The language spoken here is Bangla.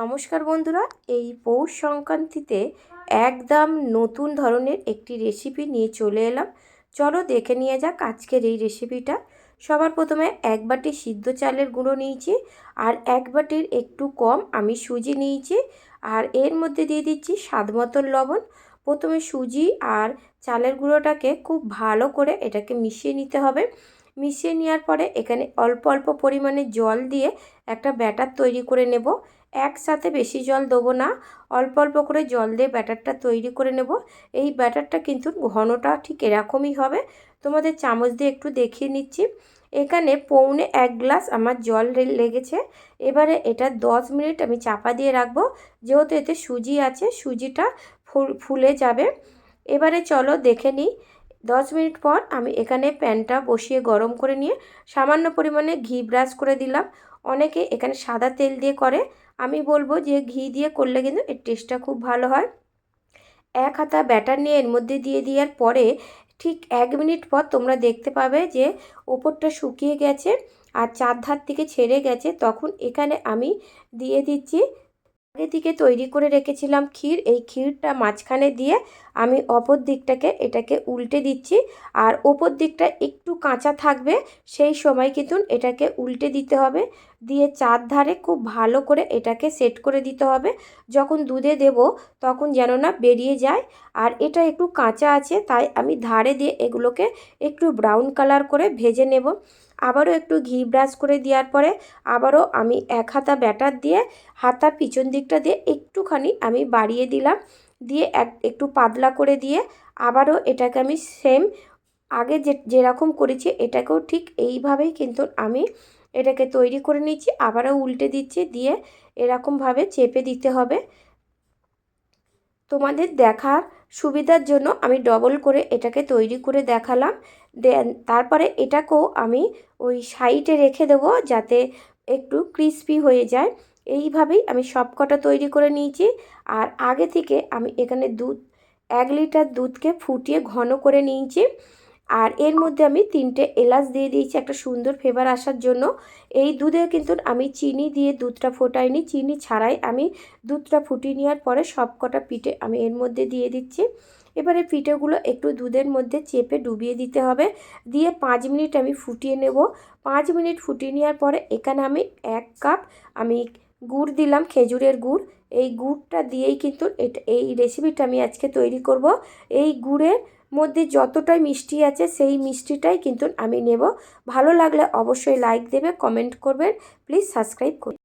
নমস্কার বন্ধুরা, এই পৌষ সংক্রান্তিতে একদম নতুন ধরনের একটি রেসিপি নিয়ে চলে এলাম। চলো দেখে নিয়ে যাক আজকের এই রেসিপিটা সবার প্রথমে এক বাটি সিদ্ধ চালের গুঁড়ো নিয়েছি, আর এক বাটির একটু কম আমি সুজি নিয়েছি। আর এর মধ্যে দিয়ে দিচ্ছি স্বাদ মতন লবণ। প্রথমে সুজি আর চালের গুঁড়োটাকে খুব ভালো করে এটাকে মিশিয়ে নিতে হবে। মিশিয়ে নেওয়ার পরে এখানে অল্প অল্প পরিমাণে জল দিয়ে একটা ব্যাটার তৈরি করে নেব। একসাথে বেশি জল দেবো না, অল্প অল্প করে জল দিয়ে ব্যাটারটা তৈরি করে নেব। এই ব্যাটারটা কিন্তু ঘনটা ঠিক এরকমই হবে। তোমাদের চামচ দিয়ে একটু দেখিয়ে নিচ্ছি। এখানে পৌনে এক গ্লাস আমার জল লেগেছে। এবারে এটা দশ মিনিট আমি চাপা দিয়ে রাখব। যেহেতু এতে সুজি আছে, সুজিটা ফুলে যাবে। এবারে চলো দেখে নিই। দশ মিনিট পর আমি এখানে প্যানটা বসিয়ে গরম করে নিয়ে সামান্য পরিমাণে ঘি ব্রাশ করে দিলাম। অনেকে এখানে সাদা তেল দিয়ে করে। আমি বলব যে ঘি দিয়ে করলে কিন্তু এর টেস্টটা খুব ভালো হয়। এক হাতা ব্যাটার নিয়ে এর মধ্যে দিয়ে দেওয়ার পরে ঠিক এক মিনিট পর তোমরা দেখতে পাবে যে ওপরটা শুকিয়ে গেছে আর চার ধার থেকে ছেড়ে গেছে। তখন এখানে আমি দিয়ে দিচ্ছি, আগে থেকে তৈরি করে রেখেছিলাম ক্ষীর। এই ক্ষীরটা মাঝখানে দিয়ে আমি অপর দিকটাকে, এটাকে উল্টে দিচ্ছি আর ওপর দিকটা একটু কাঁচা থাকবে, সেই সময় কিন্তু এটাকে উল্টে দিতে হবে। দিয়ে চার ধারে খুব ভালো করে এটাকে সেট করে দিতে হবে। যখন দুধে দেব তখন যেন না বেরিয়ে যায়। আর এটা একটু কাঁচা আছে, তাই আমি ধারে দিয়ে এগুলোকে একটু ব্রাউন কালার করে ভেজে নেব। আবারও একটু ঘি ব্রাশ করে দেওয়ার পরে আবারও আমি এক হাতা ব্যাটার দিয়ে, হাতার পিছন দিকটা দিয়ে একটুখানি আমি বাড়িয়ে দিলাম। দিয়ে এক, একটু পাতলা করে দিয়ে আবারও এটাকে আমি সেম আগে যে, যেরকম করেছি এটাকেও ঠিক এইভাবেই কিন্তু আমি এটাকে তৈরি করে নিচ্ছি, আবারও উল্টে দিচ্ছি, দিয়ে এরকমভাবে চেপে দিতে হবে। তোমাদের দেখার সুবিধার জন্য আমি ডবল করে এটাকে তৈরি করে দেখালাম। দেন তারপরে এটাকেও আমি ওই সাইডে রেখে দেবো যাতে একটু ক্রিস্পি হয়ে যায়। এইভাবেই আমি সব কটা তৈরি করে নিয়েছি। আর আগে থেকে আমি এখানে দুধ, এক লিটার দুধকে ফুটিয়ে ঘন করে নিয়েছি। আর এর মধ্যে আমি তিনটে এলাচ দিয়ে দিয়েছি একটা সুন্দর ফ্লেভার আসার জন্য। এই দুধে কিন্তু আমি চিনি দিয়ে দুধটা ফোটাইনি। চিনি ছাড়াই আমি দুধটা ফুটিয়ে নেওয়ার পরে সব কটা পিঠে আমি এর মধ্যে দিয়ে দিচ্ছি। এবারে পিঠেগুলো একটু দুধের মধ্যে চেপে ডুবিয়ে দিতে হবে। দিয়ে পাঁচ মিনিট আমি ফুটিয়ে নেব। পাঁচ মিনিট ফুটিয়ে নেওয়ার পরে এখানে আমি এক কাপ আমি গুড় দিলাম, খেজুরের গুড়। এই গুড়টা দিয়েই কিন্তু এই রেসিপিটা আমি আজকে তৈরি করব। এই গুড়ের মধ্যে যতটাই মিষ্টি আছে, সেই মিষ্টিটাই কিন্তু আমি নেব। ভালো লাগলে অবশ্যই লাইক দেবে কমেন্ট করবেন। প্লিজ সাবস্ক্রাইব করুন।